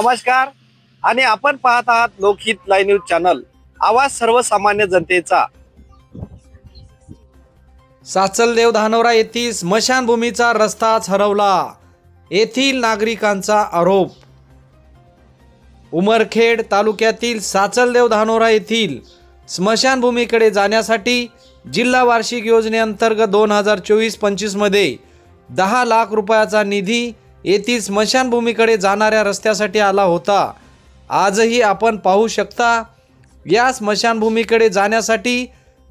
नमस्कार. आणि आपण पाहत आहात लोकहित लाईव्ह न्यूज चॅनल. आवाज सर्वसामान्य जनतेचा. साचलदेव धानोरा येथील स्मशानभूमीचा रस्ताच हरवला. येथील नागरिकांचा आरोप. उमरखेड तालुक्यातील साचलदेव धानोरा येथील स्मशानभूमीकडे जाण्यासाठी जिल्हा वार्षिक योजनेअंतर्गत दोन हजार चोवीस पंचवीसमध्ये दहा लाख रुपयाचा निधी येथील स्मशानभूमीकडे जाणाऱ्या रस्त्यासाठी आला होता. आजही आपण पाहू शकता या स्मशानभूमीकडे जाण्यासाठी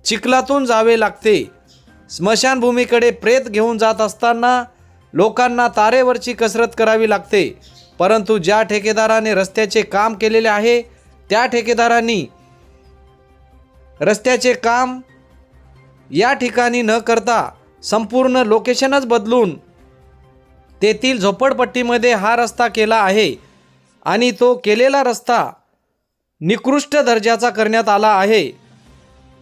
चिखलातून जावे लागते. स्मशानभूमीकडे प्रेत घेऊन जात असताना लोकांना तारेवरची कसरत करावी लागते. परंतु ज्या ठेकेदाराने रस्त्याचे काम केलेले आहे त्या ठेकेदारांनी रस्त्याचे काम या ठिकाणी न करता संपूर्ण लोकेशनच बदलून तेथील झोपडपट्टीमध्ये हा रस्ता केला आहे आणि तो केलेला रस्ता निकृष्ट दर्जाचा करण्यात आला आहे.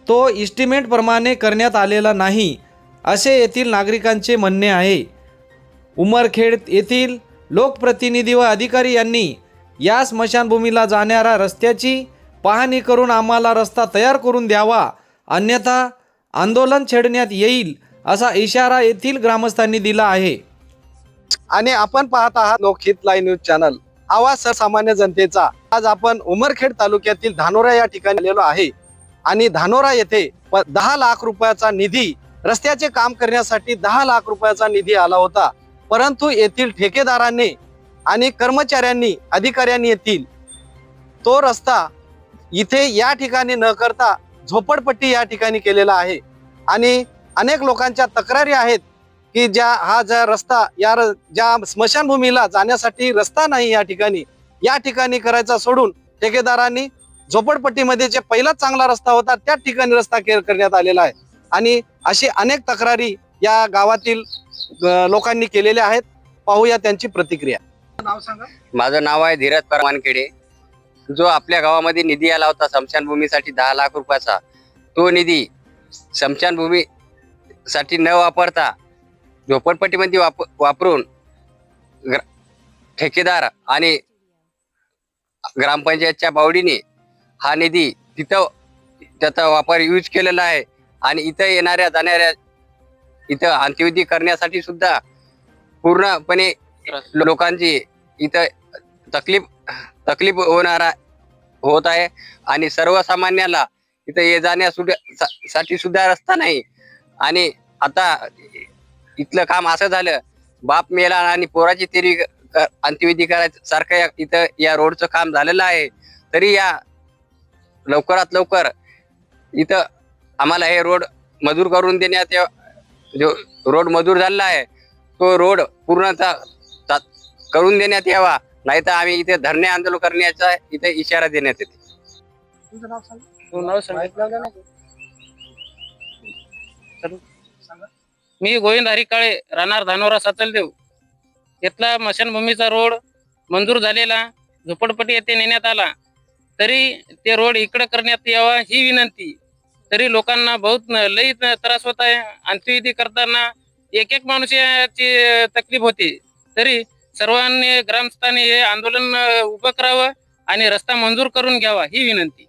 तो इस्टिमेटप्रमाणे करण्यात आलेला नाही असे येथील नागरिकांचे म्हणणे आहे. उमरखेड येथील लोकप्रतिनिधी व अधिकारी यांनी या स्मशानभूमीला जाणाऱ्या रस्त्याची पाहणी करून आम्हाला रस्ता तयार करून द्यावा अन्यथा आंदोलन छेडण्यात येईल असा इशारा येथील ग्रामस्थांनी दिला आहे. आणि आपण पाहत आहात लोकहित लाईव्ह न्यूज चॅनल. आवाज सामान्य जनतेचा. आज आपण उमरखेड तालुक्यातील धानोरा या ठिकाणी आलेलो आहे. आणि धानोरा येथे प- दहा लाख रुपयाचा निधी रस्त्याचे काम करण्यासाठी दहा लाख रुपयाचा निधी आला होता. परंतु येथील ठेकेदारांनी आणि कर्मचाऱ्यांनी अधिकाऱ्यांनी येथील तो रस्ता इथे या ठिकाणी न करता झोपडपट्टी या ठिकाणी केलेला आहे. आणि अनेक लोकांच्या तक्रारी आहेत. की ज्या हा ज्या रस्ता या र- ज्या स्मशानभूमीला जाण्यासाठी रस्ता नाही या ठिकाणी या ठिकाणी करायचा सोडून ठेकेदारांनी झोपडपट्टीमध्ये जे पहिला चांगला रस्ता होता त्याच ठिकाणी रस्ता केअर करण्यात आलेला आहे. आणि अशी अनेक तक्रारी या गावातील लोकांनी केलेल्या आहेत. पाहूया त्यांची प्रतिक्रिया. नाव सांगा. माझं नाव आहे धीरज परवानखेडे जो आपल्या गावामध्ये निधी आला होता स्मशानभूमीसाठी दहा लाख रुपयाचा तो निधी स्मशानभूमीसाठी न वापरता झोपडपट्टीमध्ये वाप वापरून ग्र- ठेकेदार आणि ग्रामपंचायतच्या बावडीने हा निधी तिथं त्याचा वापर यूज केलेला आहे. आणि इथं येणाऱ्या जाणाऱ्या इथं अंत्यविधी करण्यासाठी सुद्धा पूर्णपणे लोकांची इथं तकलीफ तकलीफ होणारा होत आहे. आणि सर्वसामान्याला इथं ये जाण्यासुद्धा साठी सुद्धा रस्ता नाही. आणि आता इथलं काम असं झालं बाप मेला आणि पोराची तेरी क- अंत्यविधी करायचं सारखं या- इथं या रोडचं काम झालेलं आहे. तरी या लवकरात लवकर इथं आम्हाला हे रोड मंजूर करून देण्यात यावं. जो रोड मंजूर झालेला आहे तो रोड पूर्णतः करून देण्यात यावा. नाही तर आम्ही इथे धरणे आंदोलन करण्याचा इथे इशारा देण्यात येते. मी गोविंद हरिकाळे राहणार धानोरा सातलदेव. इथला मशानभूमीचा रोड मंजूर झालेला झोपडपट्टी येथे नेण्यात आला. तरी ते रोड इकडे करण्यात यावा ही विनंती. तरी लोकांना बहुत लई त्रास होत आहे. अंत्यविधी करताना एक एक माणसाची तकलीफ होते. तरी सर्वांनी ग्रामस्थांनी हे आंदोलन उभं करावं आणि रस्ता मंजूर करून घ्यावा ही विनंती.